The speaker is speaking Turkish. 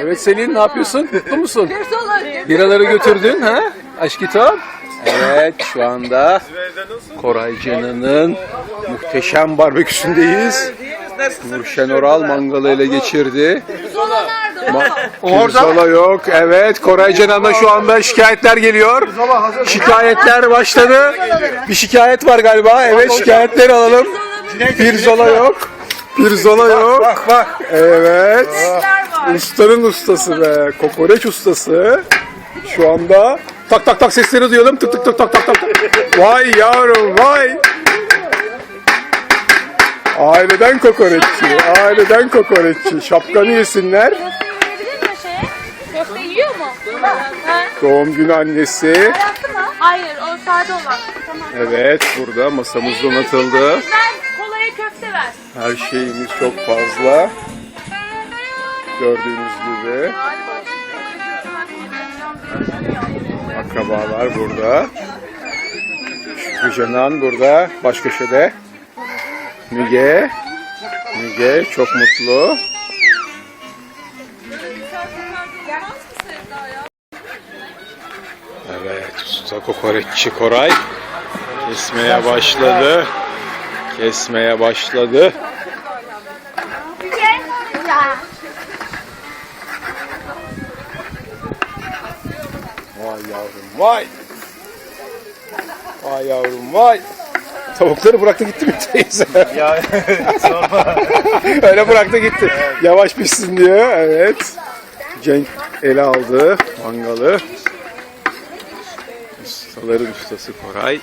Evet Selin ne yapıyorsun? Mutlu musun? Biraları götürdün ha? Aşkito. Evet şu anda Koray Canan'ın muhteşem barbeküsündeyiz. Nurşen Oral mangalı ele geçirdi. Ma- Orada. Pirzola yok. Evet Koray Canan'a şu anda şikayetler geliyor. Şikayetler başladı. Bir şikayet var galiba. Evet şikayetleri alalım. Pirzola yok. Pirzola yok. Bak bak. Evet. Ustanın ustası be. Kokoreç ustası. Şu anda tak tak tak sesleri duyalım. Tık tık tık tak tak tak. Vay yavrum vay. Aileden kokoreççi. Aileden kokoreççi. Şapkanı yesinler. Köfte yiyor mu? Ha? Doğum günü annesi. Yaptı mı? Hayır, o sade olan. Tamam. Evet burada masamız donatıldı. Ver, kolaya köfte ver. Her şeyimiz çok fazla. Gördüğünüz gibi. Akrabalar burada. Şükrü Canan burada. Baş köşede. Müge. Müge çok mutlu. Evet, usta kokoreççi Koray kesmeye başladı. Kesmeye başladı. Vay yavrum vay. Vay yavrum vay. Tavukları bıraktı gitti mi teyze? Ya sorma. Öyle bıraktı gitti. Yavaş pişsin diyor. Evet. Cenk ele aldı mangalı. Ustaların ustası Koray.